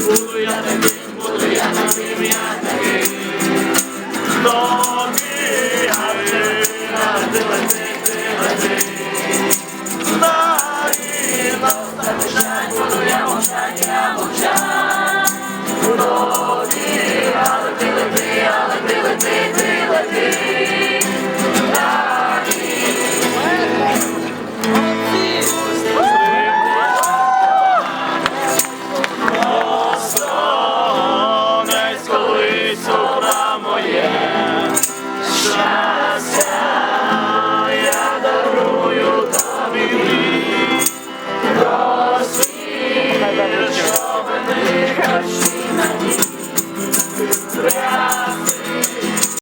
буду я таким, буду я таким, я таким. Тобі, а ти, а ти, а ти, ти, а ти. Старі, на остаточах буду я мовчать, я Прекрасний